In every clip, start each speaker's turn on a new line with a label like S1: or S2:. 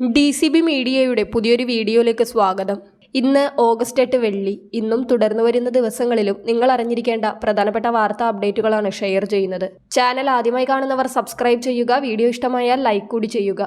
S1: D C B മീഡിയയുടെ പുതിയൊരു വീഡിയോയിലേക്ക് സ്വാഗതം. ഇന്ന് ഓഗസ്റ്റ് എട്ട് വെള്ളി. ഇന്നും തുടർന്നു വരുന്ന ദിവസങ്ങളിലും നിങ്ങൾ അറിഞ്ഞിരിക്കേണ്ട പ്രധാനപ്പെട്ട വാർത്താ അപ്ഡേറ്റുകളാണ് ഷെയർ ചെയ്യുന്നത്. ചാനൽ ആദ്യമായി കാണുന്നവർ സബ്സ്ക്രൈബ് ചെയ്യുക വീഡിയോ ഇഷ്ടമായാൽ ലൈക്ക് കൂടി ചെയ്യുക.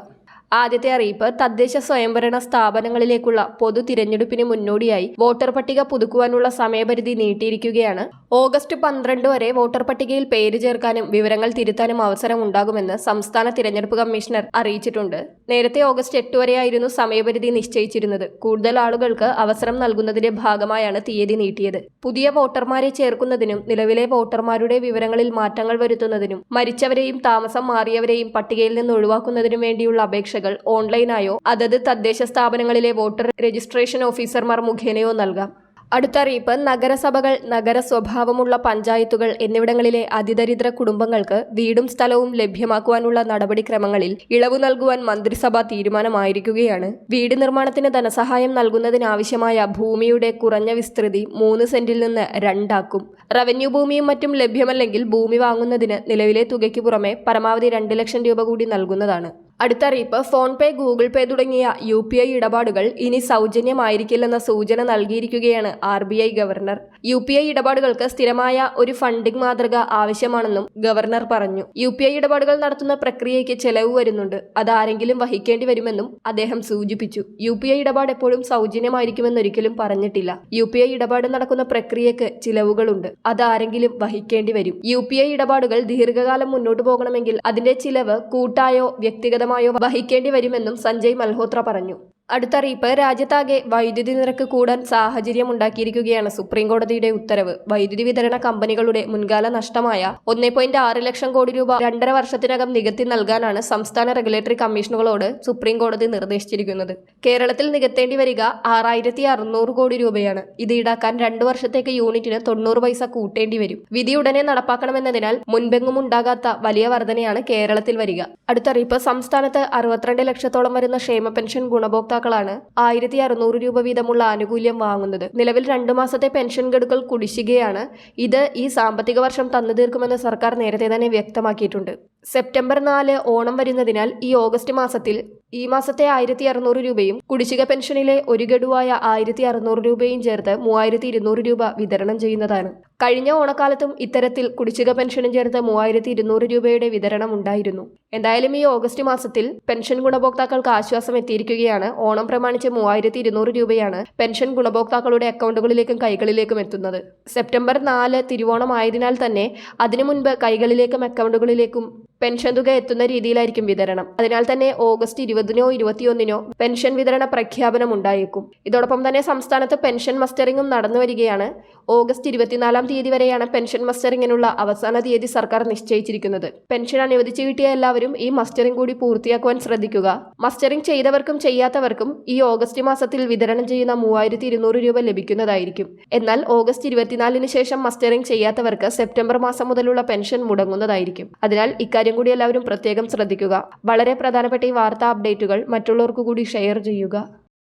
S1: ആദ്യത്തെ അറിയിപ്പ് തദ്ദേശ സ്വയംഭരണ സ്ഥാപനങ്ങളിലേക്കുള്ള പൊതു തിരഞ്ഞെടുപ്പിന് മുന്നോടിയായി വോട്ടർ പട്ടിക പുതുക്കുവാനുള്ള സമയപരിധി നീട്ടിയിരിക്കുകയാണ്. ഓഗസ്റ്റ് പന്ത്രണ്ട് വരെ വോട്ടർ പട്ടികയിൽ പേര് ചേർക്കാനും വിവരങ്ങൾ തിരുത്താനും അവസരം ഉണ്ടാകുമെന്ന് സംസ്ഥാന തിരഞ്ഞെടുപ്പ് കമ്മീഷണർ അറിയിച്ചിട്ടുണ്ട്. നേരത്തെ ഓഗസ്റ്റ് എട്ട് വരെയായിരുന്നു സമയപരിധി നിശ്ചയിച്ചിരുന്നത്. കൂടുതൽ ആളുകൾക്ക് അവസരം നൽകുന്നതിന്റെ ഭാഗമായാണ് തീയതി നീട്ടിയത്. പുതിയ വോട്ടർമാരെ ചേർക്കുന്നതിനും നിലവിലെ വോട്ടർമാരുടെ വിവരങ്ങളിൽ മാറ്റങ്ങൾ വരുത്തുന്നതിനും മരിച്ചവരെയും താമസം മാറിയവരെയും പട്ടികയിൽ നിന്ന് ഒഴിവാക്കുന്നതിനും വേണ്ടിയുള്ള അപേക്ഷകൾ ഓൺലൈനായോ അതത് തദ്ദേശ സ്ഥാപനങ്ങളിലെ വോട്ടർ രജിസ്ട്രേഷൻ ഓഫീസർമാർ മുഖേനയോ നൽകാം. അടുത്ത അറിയിപ്പ് നഗരസഭകൾ നഗര സ്വഭാവമുള്ള പഞ്ചായത്തുകൾ എന്നിവിടങ്ങളിലെ അതിദരിദ്ര കുടുംബങ്ങൾക്ക് വീടും സ്ഥലവും ലഭ്യമാക്കുവാനുള്ള നടപടിക്രമങ്ങളിൽ ഇളവ് നൽകുവാൻ മന്ത്രിസഭ തീരുമാനമായിരിക്കുകയാണ്. വീട് നിർമ്മാണത്തിന് ധനസഹായം നൽകുന്നതിനാവശ്യമായ ഭൂമിയുടെ കുറഞ്ഞ വിസ്തൃതി മൂന്ന് സെന്റിൽ നിന്ന് രണ്ടാക്കും. റവന്യൂ ഭൂമിയും മറ്റും ലഭ്യമല്ലെങ്കിൽ ഭൂമി വാങ്ങുന്നതിന് നിലവിലെ തുകയ്ക്ക് പുറമെ പരമാവധി രണ്ട് ലക്ഷം രൂപ കൂടി നൽകുന്നതാണ്. അടുത്ത അറിയിപ്പ് ഫോൺ പേ ഗൂഗിൾ പേ തുടങ്ങിയ യു പി ഐ ഇടപാടുകൾ ഇനി സൗജന്യമായിരിക്കില്ലെന്ന സൂചന നൽകിയിരിക്കുകയാണ് R B I governor. U P I ഇടപാടുകൾക്ക് സ്ഥിരമായ ഒരു ഫണ്ടിംഗ് മാതൃക ആവശ്യമാണെന്നും ഗവർണർ പറഞ്ഞു. യു പി ഐ ഇടപാടുകൾ നടത്തുന്ന പ്രക്രിയയ്ക്ക് ചെലവ് വരുന്നുണ്ട്. അത് ആരെങ്കിലും വഹിക്കേണ്ടി വരുമെന്നും അദ്ദേഹം സൂചിപ്പിച്ചു. യു പി ഐ ഇടപാട് എപ്പോഴും സൗജന്യമായിരിക്കുമെന്നൊരിക്കലും പറഞ്ഞിട്ടില്ല. യു പി ഐ ഇടപാട് നടക്കുന്ന പ്രക്രിയയ്ക്ക് ചിലവുകളുണ്ട്. അത് ആരെങ്കിലും വഹിക്കേണ്ടി വരും. യു പി ഐ ഇടപാടുകൾ ദീർഘകാലം മുന്നോട്ട് പോകണമെങ്കിൽ അതിന്റെ ചിലവ് കൂട്ടായോ വ്യക്തിഗത ഫലമായോ വഹിക്കേണ്ടി വരുമെന്നും സഞ്ജയ് മൽഹോത്ര പറഞ്ഞു അടുത്തറിയിപ്പ്. രാജ്യത്താകെ വൈദ്യുതി നിരക്ക് കൂടാൻ സാഹചര്യമുണ്ടാക്കിയിരിക്കുകയാണ് സുപ്രീംകോടതിയുടെ ഉത്തരവ്. വൈദ്യുതി വിതരണ കമ്പനികളുടെ മുൻകാല നഷ്ടമായ ഒന്നേ പോയിന്റ് ആറ് ലക്ഷം കോടി രൂപ രണ്ടര വർഷത്തിനകം നികത്തി നൽകാനാണ് സംസ്ഥാന റെഗുലേറ്ററി കമ്മീഷനുകളോട് സുപ്രീംകോടതി നിർദ്ദേശിച്ചിരിക്കുന്നത്. കേരളത്തിൽ നികത്തേണ്ടി വരിക ആറായിരത്തി അറുന്നൂറ് കോടി രൂപയാണ്. ഇത് ഈടാക്കാൻ രണ്ടു വർഷത്തേക്ക് യൂണിറ്റിന് തൊണ്ണൂറ് പൈസ കൂട്ടേണ്ടി വരും. വിധി ഉടനെ നടപ്പാക്കണമെന്നതിനാൽ മുൻപെങ്ങും ഉണ്ടാകാത്ത വലിയ വർധനയാണ് കേരളത്തിൽ വരിക. അടുത്തറിയിപ്പ്. സംസ്ഥാനത്ത് അറുപത്തിരണ്ട് ലക്ഷത്തോളം വരുന്ന ക്ഷേമ പെൻഷൻ ഗുണഭോക്താക്കൾ ഉപഭോക്താക്കളാണ് ആയിരത്തി അറുന്നൂറ് രൂപ വീതമുള്ള ആനുകൂല്യം വാങ്ങുന്നത്. നിലവിൽ രണ്ടു മാസത്തെ പെൻഷൻ ഗഡുക്കൾ കുടിശ്ശികയാണ്. ഇത് ഈ സാമ്പത്തിക വർഷം തന്നു തീർക്കുമെന്ന് സർക്കാർ നേരത്തെ തന്നെ വ്യക്തമാക്കിയിട്ടുണ്ട്. സെപ്റ്റംബർ നാല് ഓണം വരുന്നതിനാൽ ഈ ഓഗസ്റ്റ് മാസത്തിൽ ഈ മാസത്തെ ആയിരത്തി അറുന്നൂറ് രൂപയും കുടിശ്ശിക പെൻഷനിലെ ഒരു ഗഡുവായ ആയിരത്തി അറുന്നൂറ് രൂപയും ചേർത്ത് മൂവായിരത്തി ഇരുന്നൂറ് രൂപ വിതരണം ചെയ്യുന്നതാണ്. കഴിഞ്ഞ ഓണക്കാലത്തും ഇത്തരത്തിൽ കുടിശ്ശിക പെൻഷനും ചേർത്ത് മൂവായിരത്തി ഇരുന്നൂറ് രൂപയുടെ വിതരണം ഉണ്ടായിരുന്നു. എന്തായാലും ഈ ഓഗസ്റ്റ് മാസത്തിൽ പെൻഷൻ ഗുണഭോക്താക്കൾക്ക് ആശ്വാസം എത്തിയിരിക്കുകയാണ്. ഓണം പ്രമാണിച്ച് മൂവായിരത്തി ഇരുന്നൂറ് രൂപയാണ് പെൻഷൻ ഗുണഭോക്താക്കളുടെ അക്കൗണ്ടുകളിലേക്കും കൈകളിലേക്കും എത്തുന്നത്. സെപ്റ്റംബർ നാല് തിരുവോണം ആയതിനാൽ തന്നെ അതിനു മുൻപ് കൈകളിലേക്കും അക്കൗണ്ടുകളിലേക്കും പെൻഷൻ തുക എത്തുന്ന രീതിയിലായിരിക്കും വിതരണം. അതിനാൽ തന്നെ ഓഗസ്റ്റ് ഇരുപതിനോ ഇരുപത്തിയൊന്നിനോ പെൻഷൻ വിതരണ പ്രഖ്യാപനം ഉണ്ടായേക്കും. ഇതോടൊപ്പം തന്നെ സംസ്ഥാനത്ത് പെൻഷൻ മസ്റ്ററിംഗും നടന്നു വരികയാണ് ഓഗസ്റ്റ് ഇരുപത്തിനാലാം തീയതി വരെയാണ് പെൻഷൻ മസ്റ്ററിങ്ങിനുള്ള അവസാന തീയതി സർക്കാർ നിശ്ചയിച്ചിരിക്കുന്നത്. പെൻഷൻ അനുവദിച്ചു കിട്ടിയ എല്ലാവരും ഈ മസ്റ്ററിംഗ് കൂടി പൂർത്തിയാക്കുവാൻ ശ്രദ്ധിക്കുക. മസ്റ്ററിംഗ് ചെയ്തവർക്കും ചെയ്യാത്തവർക്കും ഈ ഓഗസ്റ്റ് മാസത്തിൽ വിതരണം ചെയ്യുന്ന മൂവായിരത്തി രൂപ ലഭിക്കുന്നതായിരിക്കും. എന്നാൽ ഓഗസ്റ്റ് ഇരുപത്തിനാലിന് ശേഷം മസ്റ്ററിംഗ് ചെയ്യാത്തവർക്ക് സെപ്റ്റംബർ മാസം മുതലുള്ള പെൻഷൻ മുടങ്ങുന്നതായിരിക്കും. അതിനാൽ ഇക്കാര്യം കൂടി എല്ലാവരും പ്രത്യേകം ശ്രദ്ധിക്കുക. വളരെ പ്രധാനപ്പെട്ട ഈ വാർത്താ അപ്ഡേറ്റുകൾ മറ്റുള്ളവർക്ക് കൂടി ഷെയർ ചെയ്യുക.